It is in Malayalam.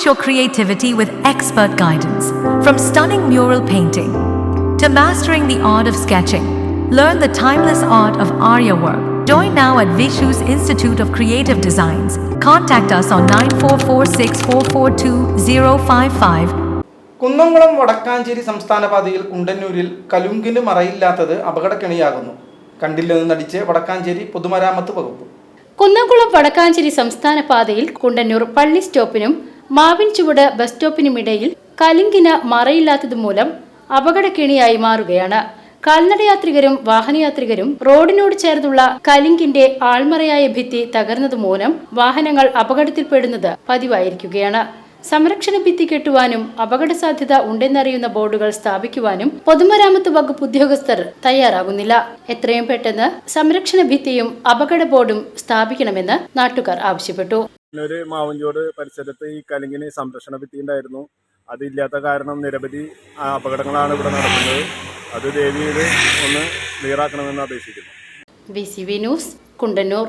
Unleash your creativity with expert guidance. From stunning mural painting to mastering the art of sketching, learn the timeless art of Arya work. Join now at Vishu's Institute of Creative Designs. Contact us on 9446442055 Kunnamkulam Vadakkanchery സംസ്ഥാന പാതയിൽ കുണ്ടന്നൂരിൽ കലുങ്കിന് മറയില്ലാത്തത് അപകടക്കെണിയാകുന്നു കണ്ടില്ലെന്ന് നടിച്ച് വടക്കാഞ്ചേരി പൊതുമരാമത്ത് വകുപ്പ് കുന്നംകുളം വടക്കാഞ്ചേരി സംസ്ഥാന പാതയിൽ കുണ്ടന്നൂർ പള്ളി സ്റ്റോപ്പിനും മാവിൻ ചുവട് ബസ് സ്റ്റോപ്പിനുമിടയിൽ കലിങ്കിന് മറയില്ലാത്തതുമൂലം അപകടക്കിണിയായി മാറുകയാണ്. കാൽനടയാത്രികരും വാഹനയാത്രികരും റോഡിനോട് ചേർന്നുള്ള കലിങ്കിന്റെ ആൾമറയായ ഭിത്തി തകർന്നതുമൂലം വാഹനങ്ങൾ അപകടത്തിൽപ്പെടുന്നത് പതിവായിരിക്കുകയാണ്. സംരക്ഷണ ഭിത്തി കെട്ടുവാനും അപകട സാധ്യത ഉണ്ടെന്നറിയുന്ന ബോർഡുകൾ സ്ഥാപിക്കുവാനും പൊതുമരാമത്ത് വകുപ്പ് ഉദ്യോഗസ്ഥർ തയ്യാറാകുന്നില്ല. എത്രയും പെട്ടെന്ന് സംരക്ഷണ ഭിത്തിയും അപകട ബോർഡും സ്ഥാപിക്കണമെന്ന് നാട്ടുകാർ ആവശ്യപ്പെട്ടു. ഒരു മാവഞ്ചോട് പരിസരത്ത് ഈ കലിങ്ങിന് സംരക്ഷണ ഭിത്തി ഉണ്ടായിരുന്നു. അതില്ലാത്ത കാരണം നിരവധി അപകടങ്ങളാണ് ഇവിടെ നടക്കുന്നത്. അത് ദേവിയിൽ ഒന്ന് ക്ലിയറാക്കണമെന്ന് അപേക്ഷിക്കുന്നു. B C V News Kundannoor.